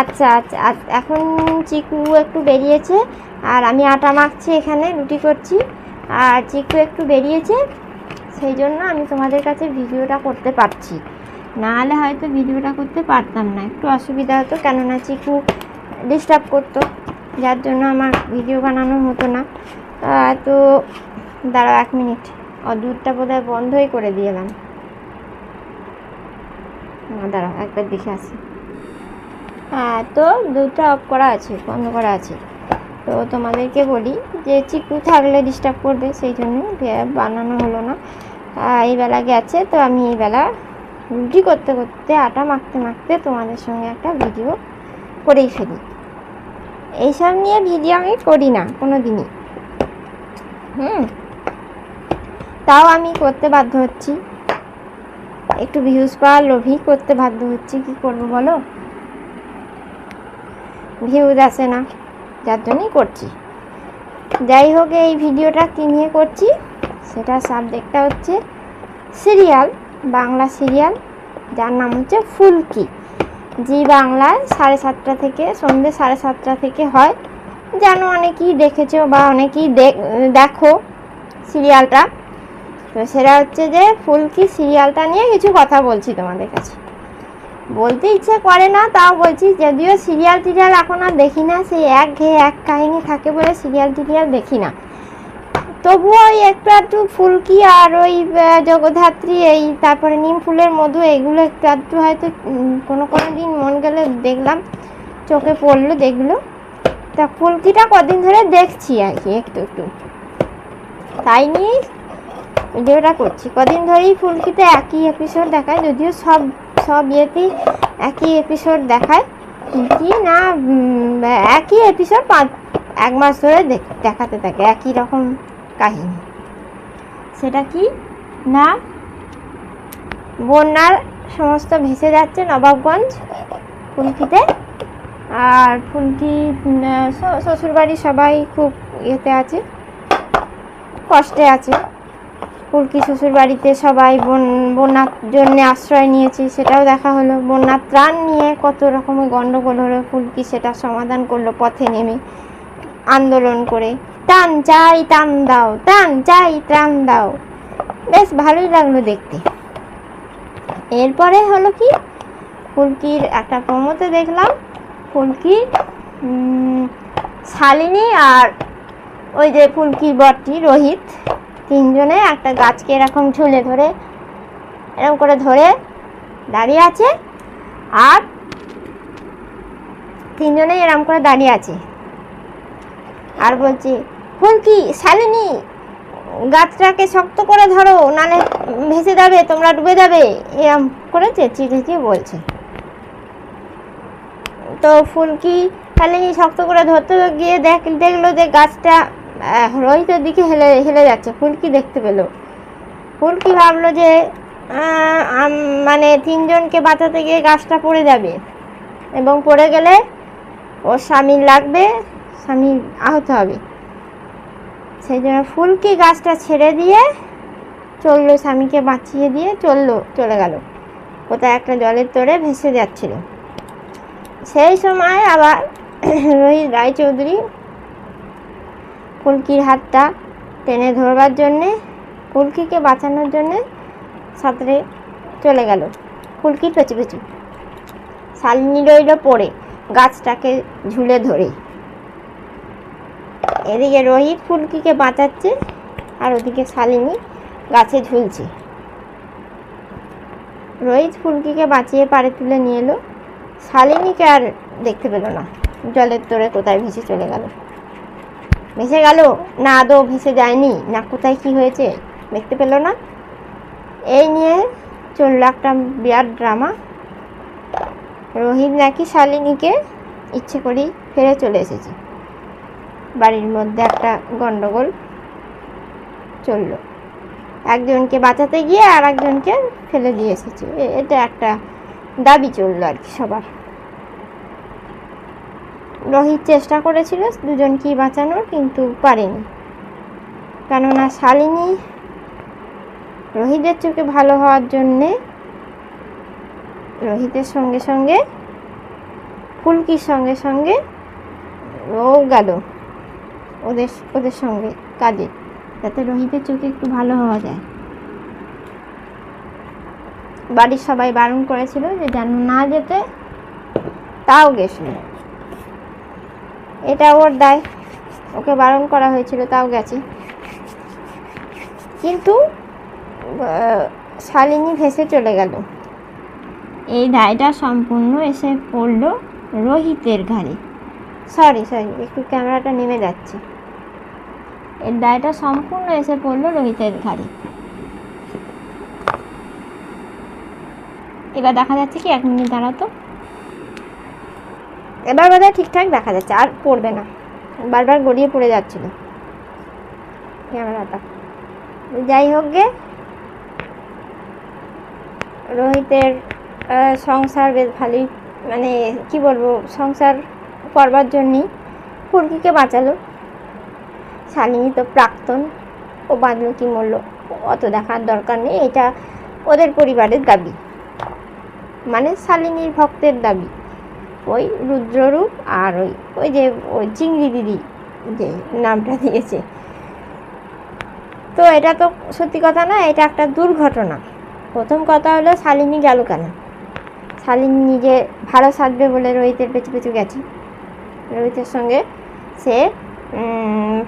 আচ্ছা আচ্ছা আচ্ছা, এখন চিকু একটু বেরিয়েছে আর আমি আটা মাখছি এখানে রুটি করছি। আর চিকু একটু বেরিয়েছে সেই জন্য আমি তোমাদের কাছে ভিডিওটা করতে পারছি। নাহলে হয়তো ভিডিওটা করতে পারতাম না একটু অসুবিধা হতো কেননা চিকু ডিস্টার্ব করতো যার জন্য আমার ভিডিও বানানো হতো না। তো দাঁড়াও এক মিনিট ও দুধটা বোধহয় বন্ধই করে দিয়েলাম দাঁড়াও একবার দেখে আসি। তো দুধটা অফ করা আছে, বন্ধ করা আছে। তো তোমাদেরকে বলি যে চিকু থাকলে ডিস্টার্ব করবে, সেই জন্য বানানো হলো না। এই বেলা গেছে, তো আমি এই বেলা রুটি করতে করতে, আটা মাখতে মাখতে তোমাদের সঙ্গে একটা ভিডিও করেই ফেলি। এইসব নিয়ে ভিডিও আমি করি না কোনো দিনই হুম। তাও আমি করতে বাধ্য হচ্ছি। একটু ভিউজ পাওয়ার লোভই করতে বাধ্য হচ্ছি, কি করব বলো? ভিউজ আসে না, যার জন্যই করছি। যাই হোক, এই ভিডিওটা কী নিয়ে করছি, সেটা সাবজেক্টটা হচ্ছে সিরিয়াল বাংলা সিরিয়াল যার নাম হচ্ছে ফুলকি। জি বাংলায় সাড়ে সাতটা থেকে সন্ধ্যে সাড়ে সাতটা থেকে হয়। জানো, অনেকেই দেখেছ বা অনেকেই দেখ- সিরিয়ালটা তো সেটা হচ্ছে যে ফুলকি সিরিয়ালটা নিয়ে কিছু কথা বলছি তোমাদের কাছে। বলতে ইচ্ছে করে না তাও বলছি যদিও সিরিয়াল টিরিয়াল এখন আর দেখি না সেই এক ঘেয়ে এক কাহিনী থাকে বলে সিরিয়াল টিরিয়াল দেখি না। তবুও ওই একটু একটু ফুলকি আর ওই আহ, জগদ্ধাত্রী এই তারপরে নিম ফুলের মধু এগুলো একটু একটু হয়তো কোনো কোনো দিন মন গেলে দেখলাম চোখে পড়ল দেখল। তা ফুলকিটা কদিন ধরে দেখছি আর কি একটু একটু। তাই নিয়ে ভিডিওটা করছি। কদিন ধরেই ফুলকিতে একই এপিসোড দেখায় যদিও সব সব ইয়েতেই একই এপিসোড দেখায়। কি না একই এপিসোড পাঁচ এক মাস ধরে দেখ- দেখাতে থাকে একই রকম কাহিনী। সেটা কি? না বন্যার সমস্ত ভেসে যাচ্ছে নবাবগঞ্জ ফুলকিতে আর ফুলকি উম, শ- শ্বশুরবাড়ির সবাই খুব ইয়েতে আছে কষ্টে আছে। ফুলকি শ্বশুর বাড়িতে সবাই বন, বন্যার জন্য আশ্রয় নিয়েছি, সেটাও দেখা হলো। বন্যার ত্রাণ নিয়ে কত রকমের গণ্ডগোল হলো কুলকি সেটা সমাধান করল পথে নেমে আন্দোলন করে। টান চাই, টান দাও, টান চাই, ত্রাণ দাও। বেশ ভালোই লাগল দেখতে। এরপরে হলো কি? ফুলকির একটা প্রমোতে দেখলাম। ফুলকি শালিনী আর ওই যে ফুলকির বরটি রোহিত। তিনজনে একটা গাছকে এরকম ঝুলে ধরে, এরকম করে ধরে দাঁড়িয়ে আছে আর তিনজনেই এরকম করে দাঁড়িয়ে আছে। আর বলছে ফুলকি শালিনী, গাছটাকে শক্ত করে ধরো, নালে ভেসে যাবে, তোমরা ডুবে যাবে। এরম করে চেঁচিয়ে চেঁচিয়ে বলছে। তো ফুলকি শালিনী শক্ত করে ধরতে গিয়ে দেখ, দেখল যে গাছটা রোহিতের দিকে হেলে হেলে যাচ্ছে। ফুলকি দেখতে পেল। ফুলকি ভাবলো যে মানে তিনজনকে বাঁচাতে গিয়ে গাছটা পড়ে যাবে। এবং পড়ে গেলে ওর স্বামীর লাগবে স্বামী আহত হবে। সেই জন্য ফুলকি গাছটা ছেড়ে দিয়ে চলল, স্বামীকে বাঁচিয়ে দিয়ে চলল, চলে গেল। কোথায় একটা জলের তোরে ভেসে যাচ্ছিল। সেই সময় আবার রোহিত রায়চৌধুরী ফুলকির হাতটা টেনে ধরবার জন্যে ফুলকিকে বাঁচানোর জন্যে সাঁতরে চলে গেল। ফুলকির পেছু পেছু শালিনী রইল পড়ে, গাছটাকে ঝুলে ধরে। এদিকে রোহিত ফুলকিকে বাঁচাচ্ছে আর ওদিকে শালিনী গাছে ঝুলছে। রোহিত ফুলকিকে বাঁচিয়ে পাড়ে তুলে নিয়ে এলো। শালিনীকে আর দেখতে পেল না। জলের তোরে কোথায় ভেসে চলে গেল। ভেসে গেল? না, আদৌ ভেসে যায়নি। না, কোথায় কী হয়েছে? দেখতে পেল না? এই নিয়ে চলল একটা বিরাট ড্রামা। রোহিত নাকি শালিনীকে ইচ্ছে করেই ফেরে চলে এসেছে। বাড়ির মধ্যে একটা গন্ডগোল চলল। একজনকে বাঁচাতে গিয়ে আর একজনকে ফেলে দিয়ে এসেছে। এটা একটা দাবি চলল আর কি সবার। রোহিত চেষ্টা করেছিল দুজনকেই বাঁচানোর, কিন্তু পারেনি। কেননা শালিনী রোহিতের চোখে ভালো হওয়ার জন্যে রোহিতের সঙ্গে সঙ্গে, ফুলকির সঙ্গে সঙ্গে ও গেল ওদের ওদের সঙ্গে কাজে, যাতে রোহিতের চোখে একটু ভালো হওয়া যায়। বাড়ির সবাই বারণ করেছিল যে যেন না যেতে তাও গেছিল। এটা ওর দায়। ওকে বারণ করা হয়েছিল তাও গেছে। কিন্তু শালিনী ভেসে চলে গেল। এই দায়টা সম্পূর্ণ এসে পড়ল রোহিতের ঘাড়ে। সরি সরি একটু ক্যামেরাটা নেমে যাচ্ছে। এর দায়টা সম্পূর্ণ এসে পড়ল রোহিতের ঘাড়ে। এবার দেখা যাচ্ছে কি এক মিনিট দাঁড়াতো এবার বোধহয় ঠিকঠাক দেখা যাচ্ছে, আর পড়বে না। বারবার গড়িয়ে পড়ে যাচ্ছিল। ক্যামেরাটা। যাই হোক গে। রোহিতের সংসার বেশ ভালোই মানে কি বলব, সংসার করবার জন্যই ফুলকিকে বাঁচালো। শালিনী তো প্রাক্তন। ও বাঁধলো কি মরলো, অত দেখার দরকার নেই। এটা ওদের পরিবারের দাবি। মানে শালিনীর ভক্তের দাবি। ওই রুদ্ররূপ আর ওই ওই যে, ওই চিংড়ি দিদি যে নামটা দিয়েছে। তো এটা তো সত্যি কথা না, এটা একটা দুর্ঘটনা। প্রথম কথা হলো শালিনী গেল কেন? শালিনী নিজে ভালো সাজবে বলে রোহিতের পেছু পেছু গেছে। রোহিতের সঙ্গে সে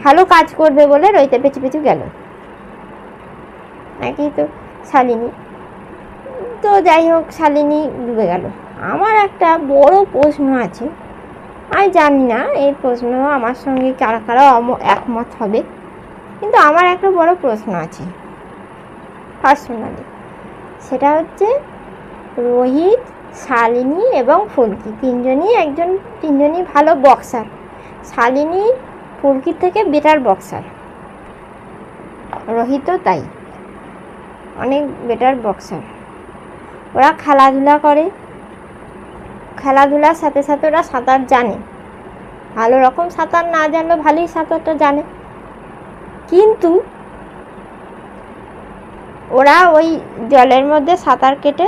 ভালো কাজ করবে বলে রোহিতের পেছু পেছু গেল। নাকি তো শালিনী? তো যাই হোক, শালিনী ডুবে গেল। আমার একটা বড় প্রশ্ন আছে। আমি জানি না, এই প্রশ্ন আমার সঙ্গে কারা কারা একমত হবে। কিন্তু আমার একটা বড় প্রশ্ন আছে। পার্সোনালি সেটা হচ্ছে রোহিত, শালিনী এবং ফুলকি। তিনজনই একজন, তিনজনই ভালো বক্সার শালিনী ফুলকির থেকে বেটার বক্সার রোহিতও তাই। অনেক বেটার বক্সার ওরা খেলাধুলা করে। খেলাধুলার সাথে সাথে ওরা সাঁতার জানে। ভালো রকম সাঁতার না জানলেও ভালোই সাঁতারটা জানে। কিন্তু ওরা ওই জলের মধ্যে সাঁতার কেটে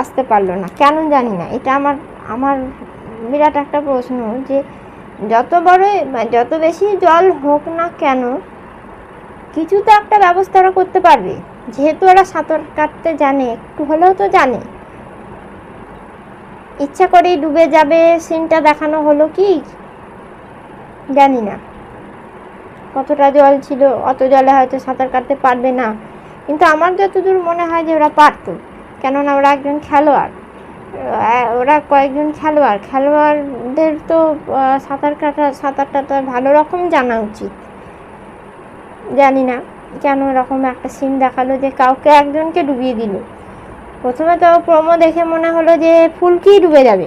আসতে পারল না। কেন জানি না। এটা আমার আমার বিরাট একটা প্রশ্ন যে যত বড় যত বেশি জল হোক না কেন, কিছু তো একটা ব্যবস্থা ওরা করতে পারবে। যেহেতু ওরা সাঁতার কাটতে জানে, একটু হলেও তো জানে। ইচ্ছা করেই ডুবে যাবে সিনটা দেখানো হলো কি? জানি না কতটা জল ছিল, অত জলে হয়তো সাঁতার কাটতে পারবে না। কিন্তু আমার যতদূর মনে হয় যে ওরা পারতো। কেননা ওরা একজন খেলোয়াড়। ওরা কয়েকজন খেলোয়াড়। খেলোয়াড়দের তো সাঁতার কাটা সাঁতার টাতার ভালো রকম জানা উচিত। জানি না কেন এরকম একটা সিন দেখাল যে কাউকে একজনকে ডুবিয়ে দিল। প্রথমে তো প্রোমো দেখে মনে হলো যে ফুলকি ডুবে যাবে।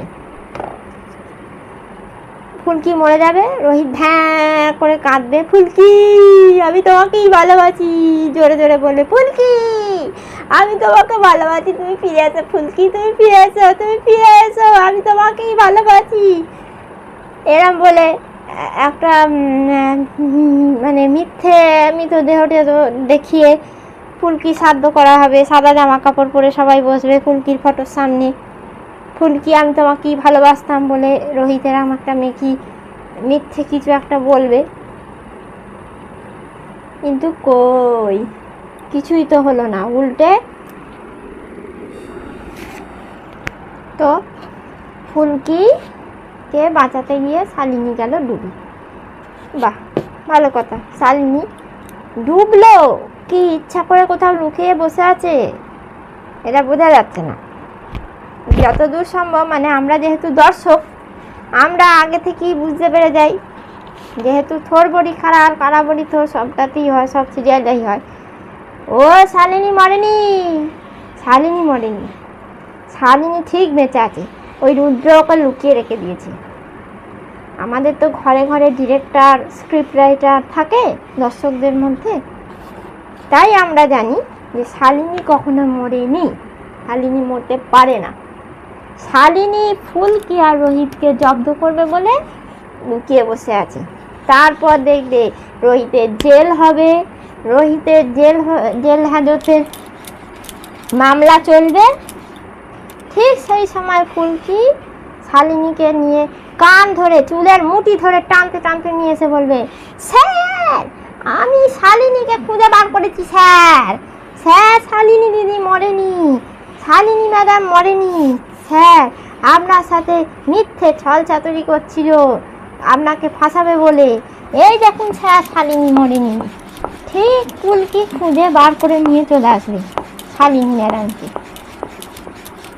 ফুলকি মরে যাবে, রোহিত ভ্যাঁ করে কাঁদবে, ফুলকি, আমি তোমাকেই ভালোবাসি। জোরে জোরে বলে ফুলকি, আমি তোমাকে ভালোবাসি, তুমি ফিরে এসো, ফুলকি, তুমি ফিরে এসো, তুমি ফিরে এসো, আমি তোমাকেই ভালোবাসি। এরম বলে একটা মানে মিথ্যে মৃতদেহ টেহ দেখিয়ে ফুলকি সাধ্য করা হবে, সাদা জামা কাপড় পরে সবাই বসবে ফুলকির ফটোর সামনে। ফুলকি, আমি তোমাকেই ভালোবাসতাম বলে রোহিতের আমার একটা মিথ্যে কিছু একটা বলবে। কিন্তু কই? কিছুই তো হলো না, উল্টে। তো ফুলকিকে বাঁচাতে গিয়ে শালিনী গেল ডুবি। বাহ, ভালো কথা, শালিনী ডুবলো। কি ইচ্ছা করে কোথাও লুকিয়ে বসে আছে? এটা বোঝা যাচ্ছে না। যতদূর সম্ভব মানে আমরা যেহেতু দর্শক, আমরা আগে থেকেই বুঝতে পেরে যাই। যেহেতু থোর বড়ি খাড়া আর কারা বড়ি থোর, সবটাতেই হয়, সব সিরিয়ালেই হয়। ও, শালিনী মরেনি! শালিনী মরেনি। শালিনী ঠিক বেঁচে আছে। ওই রুদ্র ওকে লুকিয়ে রেখে দিয়েছে। আমাদের তো ঘরে ঘরে ডিরেক্টর স্ক্রিপ্ট রাইটার থাকে দর্শকদের মধ্যে। তাই আমরা জানি যে শালিনী কখনো মরেনি, শালিনী মরতে পারে না। শালিনী ফুলকি আর রোহিতকে জব্দ করবে বলে লুকিয়ে বসে আছে। তারপর দেখবে রোহিতের জেল হবে, রোহিতের জেল জেল হাজতের মামলা চলবে। ঠিক সেই সময় ফুলকি শালিনীকে নিয়ে কান ধরে, চুলের মুঠি ধরে টানতে টানতে নিয়ে এসে বলবে, স্যার আমি শালিনীকে খুঁজে বার করেছি, স্যার। স্যার, শালিনী দিদি মরেনি। শালিনী ম্যাডাম মরেনি। স্যার, আপনার সাথে মিথ্যে ছল চাতুরি করছিল। আপনাকে ফাঁসাবে বলে। এই দেখুন, স্যার, শালিনী মরেনি। ঠিক ফুলকি খুঁজে বার করে নিয়ে চলে আসবে শালিনী ম্যাডামকে।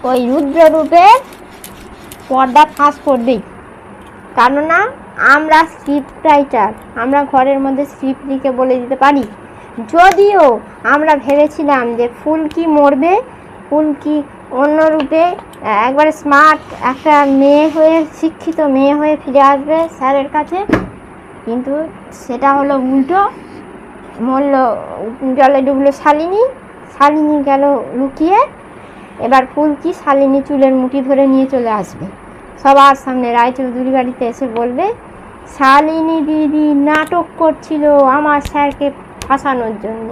ওই রুদ্ররূপের পর্দা ফাঁস করবেই কেননা আমরা স্ক্রিপ্ট রাইটার, আমরা ঘরের মধ্যে স্ক্রিপ্ট লিখে বলে দিতে পারি। যদিও আমরা ভেবেছিলাম যে ফুল ফুলকি মরবে ফুলকি অন্য রূপে, একবারে স্মার্ট একটা মেয়ে হয়ে, শিক্ষিত মেয়ে হয়ে ফিরে আসবে স্যারের কাছে, কিন্তু সেটা হলো উল্টো, মরল জলে ডুবলো শালিনী শালিনী গেল লুকিয়ে, এবার ফুলকি শালিনী চুলের মুঠি ধরে নিয়ে চলে আসবে। সবার সামনে রায়চৌধুরী বাড়িতে এসে বলবে, শালিনী দিদি নাটক করছিল আমার স্যারকে ফাঁসানোর জন্য।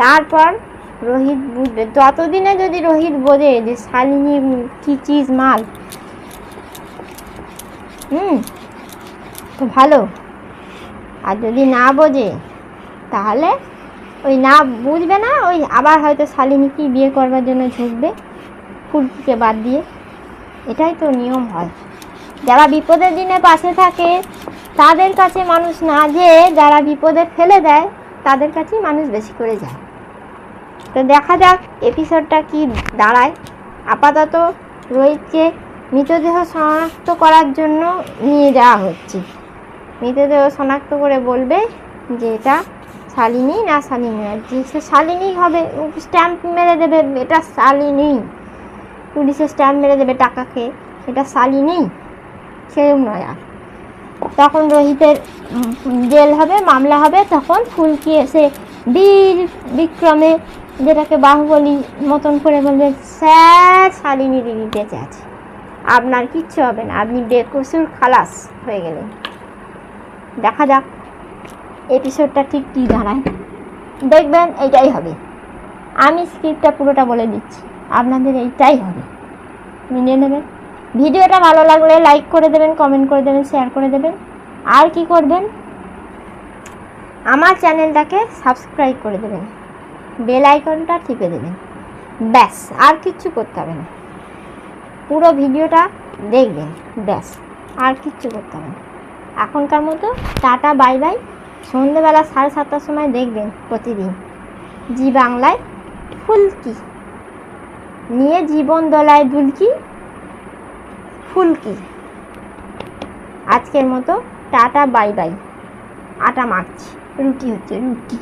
তারপর রোহিত বুঝবে, ততদিনে যদি রোহিত বোঝে যে শালিনী কি চিজ মাল, হুম, তো ভালো। আর যদি না বোঝে, তাহলে ওই না বুঝবে না, ওই আবার হয়তো শালিনীকে বিয়ে করবার জন্য ঝুঁকবে ফুলকিকে বাদ দিয়ে। এটাই তো নিয়ম হয়। যারা বিপদের দিনে পাশে থাকে, তাদের কাছে মানুষ না যেয়ে যারা বিপদে ফেলে দেয়, তাদের কাছেই মানুষ বেশি করে যায়। তো দেখা যাক এপিসোডটা কি দাঁড়ায়। আপাতত রোহিতকে মৃতদেহ শনাক্ত করার জন্য নিয়ে যাওয়া হচ্ছে। মৃতদেহ শনাক্ত করে বলবে যে এটা শালিনী না শালিনী? আর যে সে শালিনী হবে স্ট্যাম্প মেরে দেবে, এটা শালিনী। পুলিশে স্ট্যাম্প মেরে দেবে টাকা খেয়ে। এটা শালিনী সেরম নয় আর। তখন রোহিতের জেল হবে, মামলা হবে, তখন ফুলকি এসে বীর বিক্রমে যেটাকে বাহুবলী মতন করে বলবে, স্যার, শালিনী দিদি বেঁচে আছে। আপনার কিচ্ছু হবে না, আপনি বেকসুর খালাস হয়ে গেলেন। দেখা যাক এপিসোডটা ঠিক কী দাঁড়ায় দেখবেন এইটাই হবে। আমি স্ক্রিপ্টটা পুরোটা বলে দিচ্ছি। আপনাদের এইটাই হবে। মিলিয়ে নেবেন। ভিডিওটা ভালো লাগলে লাইক করে দেবেন কমেন্ট করে দেবেন শেয়ার করে দেবেন। আর কি করবেন? আমার চ্যানেলটাকে সাবস্ক্রাইব করে দেবেন। বেল আইকনটা টিপে দেবেন। ব্যাস, আর কিচ্ছু করতে হবে না। পুরো ভিডিওটা দেখবেন, ব্যাস, আর কিচ্ছু করতে হবে না। এখনকার মতো টাটা বাই বাই সন্ধেবেলা সাড়ে সাতটার সময় দেখবেন প্রতিদিন। জি বাংলায় ফুলকি। নিয়ে জীবন দোলায় দুলকি ফুলকি। আজকের মতো টাটা, বাই বাই। আটা মাখছি, রুটি হচ্ছে রুটি।